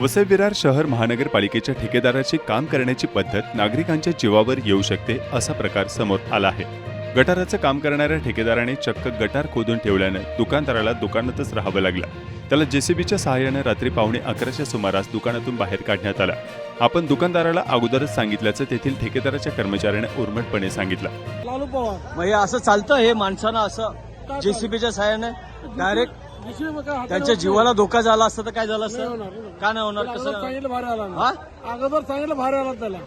वसई विरार शहर महानगरपालिकेच्या ठेकेदाराची काम करण्याची पद्धत नागरिकांच्या जीवावर येऊ शकते असा प्रकार समोर आला आहे. गटाराचं काम करणाऱ्या ठेकेदाराने चक्क गटार खोदून ठेवल्यानं दुकानदाराला दुकानातच राहावं लागलं. त्याला जेसीबीच्या सहाय्यानं रात्री पावणे अकराच्या सुमारास दुकानातून बाहेर काढण्यात आला. आपण दुकानदाराला अगोदरच सांगितल्याचं तेथील ठेकेदाराच्या कर्मचाऱ्याने उर्मटपणे सांगितलं. लालू पवार मग हे असं चालतं हे माणसानं असं? जेसीबीच्या सहाय्याने डायरेक्ट त्यांच्या जीवाला धोका झाला असतं तर काय झालं असतं. का नाही होणार? कसं? सांगितलं भारी आला हा? अगोदर सांगितलं भारी आला त्याला.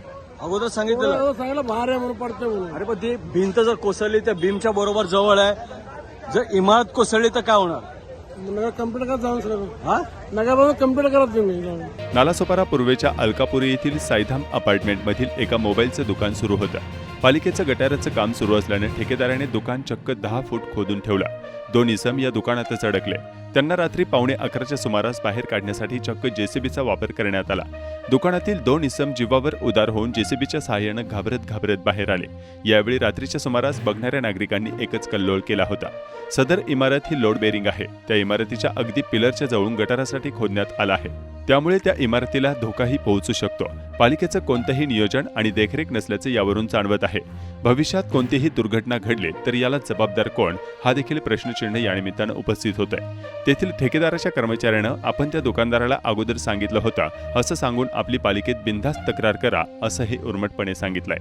अगोदर सांगितलं. अगोदर सांगितलं भारी आहे म्हणून पडते म्हणून. अरे पण ती भिंत जर कोसळली त्या भीमच्या बरोबर जवळ आहे. जर इमारत कोसळली तर काय होणार? कंप्लीट करत जाऊन सगळं हा? नगरपासून कंप्लीट करत तुम्ही नालासोपारा पूर्वेच्या अलकापुरी येथील साईधाम अपार्टमेंटमधील एका मोबाईलचं दुकान सुरू होतं. पालिकेचं गटाराचं काम सुरू असल्याने ठेकेदाराने दुकान चक्क दहा फूट खोदून ठेवलं. दोन इसम या दुकानातच अडकले. त्यांना रात्री पावणे अकराच्या सुमारास बाहेर काढण्यासाठी चक्क जेसीबीचा वापर करण्यात आला. दुकानातील दोन इसम जीवावर उदार होऊन जेसीबीच्या सहाय्यानं घाबरत घाबरत बाहेर आले. यावेळी रात्रीच्या सुमारास बघणाऱ्या नागरिकांनी एकच कल्लोळ केला होता. सदर इमारत ही लोड बेरिंग आहे. त्या इमारतीच्या अगदी पिलरच्या जवळून गटारासाठी खोदण्यात आला आहे. त्यामुळे त्या इमारतीला धोकाही पोहोचू शकतो. पालिकेचं कोणतंही नियोजन आणि देखरेख नसल्याचं यावरून जाणवत आहे. भविष्यात कोणतीही दुर्घटना घडली तर याला जबाबदार कोण? हा देखील प्रश्नचिन्ह या निमित्तानं उपस्थित होत आहे तेथील ठेकेदाराच्या कर्मचाऱ्यानं आपण त्या दुकानदाराला अगोदर सांगितलं होतं. असं सांगून आपली पालिकेत बिनधास्त तक्रार करा असंही उर्मटपणे सांगितलंय.